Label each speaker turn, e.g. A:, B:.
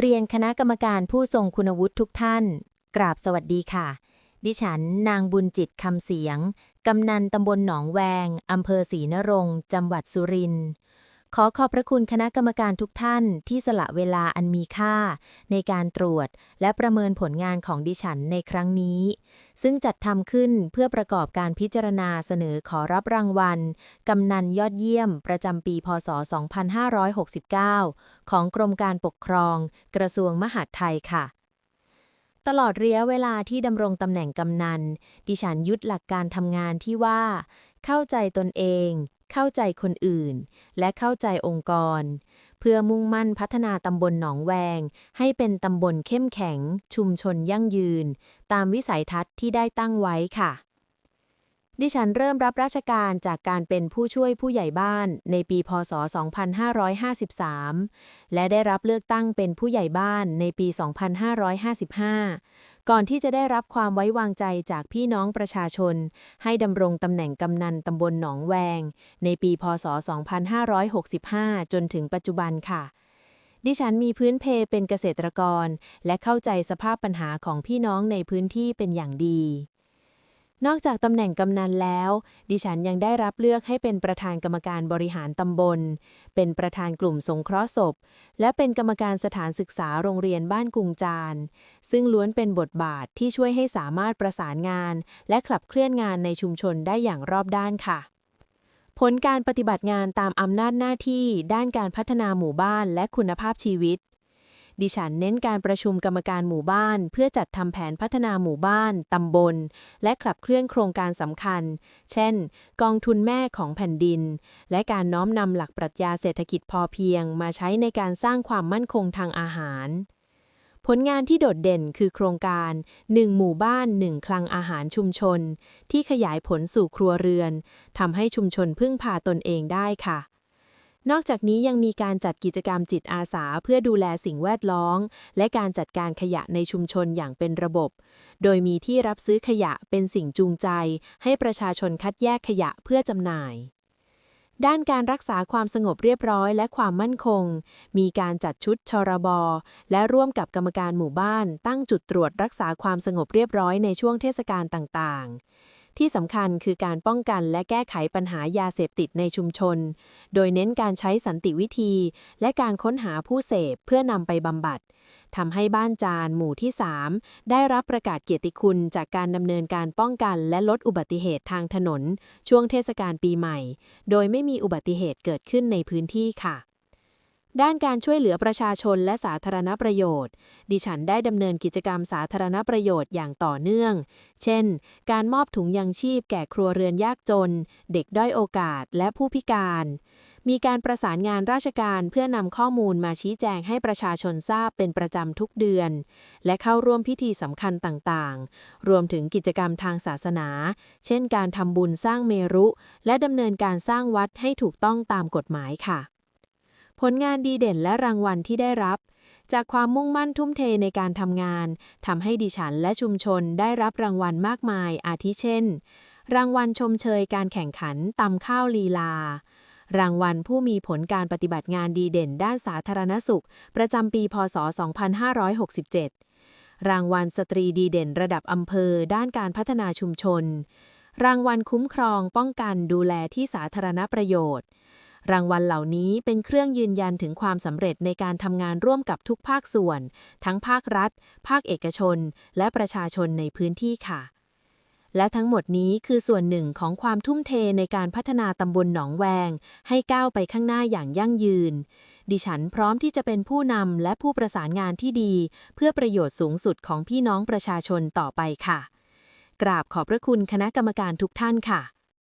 A: เรียนคณะกรรมการผู้ทรงคุณวุฒิทุกท่าน กราบสวัสดีค่ะ ดิฉันนางบุญจิตคำเสียง กำนันตำบลหนองแวง อำเภอศรีนรงค์จังหวัดสุรินทร์ ขอขอบพระคุณคณะกรรมการทุกท่านที่สละเวลาอันมีค่า ในการตรวจและประเมินผลงานของดิฉันในครั้งนี้ ซึ่งจัดทำขึ้นเพื่อประกอบการพิจารณาเสนอขอรับรางวัล กำนันยอดเยี่ยม ประจำปี พศ 2569 ของกรมการปกครอง กระทรวงมหาดไทยค่ะตลอดระยะเวลาที่ดำรงตำแหน่งกำนัน ดิฉันยึดหลักการทำงานที่ว่า เข้าใจตนเอง เข้าใจคนอื่น และเข้าใจองค์กร เพื่อมุ่งมั่นพัฒนาตำบลหนองแวง ให้เป็นตำบลเข้มแข็ง ชุมชนยั่งยืน ตามวิสัยทัศน์ที่ได้ตั้งไว้ค่ะ ดิฉันเริ่มรับราชการจากการเป็นผู้ช่วยผู้ใหญ่บ้านในปี พศ 2553 และได้รับเลือกตั้งเป็นผู้ใหญ่บ้านในปี 2555 ก่อนที่จะได้รับความไว้วางใจจากพี่น้องประชาชน ให้ดำรงตำแหน่งกำนันตำบลหนองแวง ในปีพศ 2565 จนถึงปัจจุบันค่ะ ดิฉันมีพื้นเพเป็นเกษตรกร และเข้าใจสภาพปัญหาของพี่น้องในพื้นที่เป็นอย่างดี นอกจากตำแหน่งกำนันแล้ว ดิฉันยังได้รับเลือกให้เป็นประธานกรรมการบริหารตำบล เป็นประธานกลุ่มสงเคราะห์ศพ และเป็นกรรมการสถานศึกษาโรงเรียนบ้านกุงจาน ซึ่งล้วนเป็นบทบาทที่ช่วยให้สามารถประสานงาน และขับเคลื่อนงานในชุมชนได้อย่างรอบด้านค่ะผลการปฏิบัติงานตามอำนาจหน้าที่ด้านการพัฒนาหมู่บ้านและคุณภาพชีวิต ดิฉันเน้นการประชุมกรรมการหมู่บ้าน เพื่อจัดทำแผนพัฒนาหมู่บ้าน ตำบล และขับเคลื่อนโครงการสำคัญ เช่น กองทุนแม่ของแผ่นดิน และการน้อมนำหลักปรัชญาเศรษฐกิจพอเพียง มาใช้ในการสร้างความมั่นคงทางอาหาร ผลงานที่โดดเด่นคือโครงการ 1 หมู่บ้าน 1 คลังอาหารชุมชน ที่ขยายผลสู่ครัวเรือนทำให้ชุมชนพึ่งพาตนเองได้ค่ะ นอกจากนี้ยังมีการจัดกิจกรรมจิตอาสาเพื่อดูแลสิ่งแวดล้อม และการจัดการขยะในชุมชนอย่างเป็นระบบ โดยมีที่รับซื้อขยะเป็นสิ่งจูงใจ ให้ประชาชนคัดแยกขยะเพื่อจำหน่าย ด้านการรักษาความสงบเรียบร้อยและความมั่นคง มีการจัดชุดชรบและร่วมกับกรรมการหมู่บ้าน ตั้งจุดตรวจรักษาความสงบเรียบร้อยในช่วงเทศกาลต่างๆ ที่สำคัญคือการป้องกันและแก้ไขปัญหายาเสพติดในชุมชน โดยเน้นการใช้สันติวิธี และการค้นหาผู้เสพเพื่อนำไปบำบัดทำให้บ้านจานหมู่ที่ 3 ได้รับประกาศเกียรติคุณจากการดำเนินการป้องกันและลดอุบัติเหตุทางถนน ช่วงเทศกาลปีใหม่ โดยไม่มีอุบัติเหตุเกิดขึ้นในพื้นที่ค่ะ ด้านการช่วยเหลือประชาชนและสาธารณประโยชน์ ดิฉันได้ดำเนินกิจกรรมสาธารณประโยชน์อย่างต่อเนื่อง เช่น การมอบถุงยังชีพแก่ครัวเรือนยากจน เด็กด้อยโอกาสและผู้พิการ มีการประสานงานราชการเพื่อนำข้อมูลมาชี้แจงให้ประชาชนทราบเป็นประจำทุกเดือน และเข้าร่วมพิธีสำคัญต่างๆ รวมถึงกิจกรรมทางศาสนา เช่น การทำบุญสร้างเมรุ และดำเนินการสร้างวัดให้ถูกต้องตามกฎหมายค่ะ ผลงานดีเด่นและรางวัลที่ได้รับ จากความมุ่งมั่นทุ่มเทในการทำงานทำให้ดิฉันและชุมชนได้รับรางวัลมากมายอาทิเช่น รางวัลชมเชยการแข่งขันตำข้าวลีลา รางวัลผู้มีผลการปฏิบัติงานดีเด่นด้านสาธารณสุข ประจำปี พศ 2567 รางวัลสตรีดีเด่นระดับอำเภอ ด้านการพัฒนาชุมชน รางวัลคุ้มครองป้องกันดูแลที่สาธารณประโยชน์ รางวัลเหล่านี้เป็นเครื่องยืนยันถึงความสำเร็จในการทำงานร่วมกับทุกภาคส่วน ทั้งภาครัฐ ภาคเอกชน และประชาชนในพื้นที่ค่ะ และทั้งหมดนี้คือส่วนหนึ่งของความทุ่มเทในการพัฒนาตำบลหนองแวง ให้ก้าวไปข้างหน้าอย่างยั่งยืน ดิฉันพร้อมที่จะเป็นผู้นำและผู้ประสานงานที่ดี เพื่อประโยชน์สูงสุดของพี่น้องประชาชนต่อไปค่ะ กราบขอบพระคุณคณะกรรมการทุกท่านค่ะ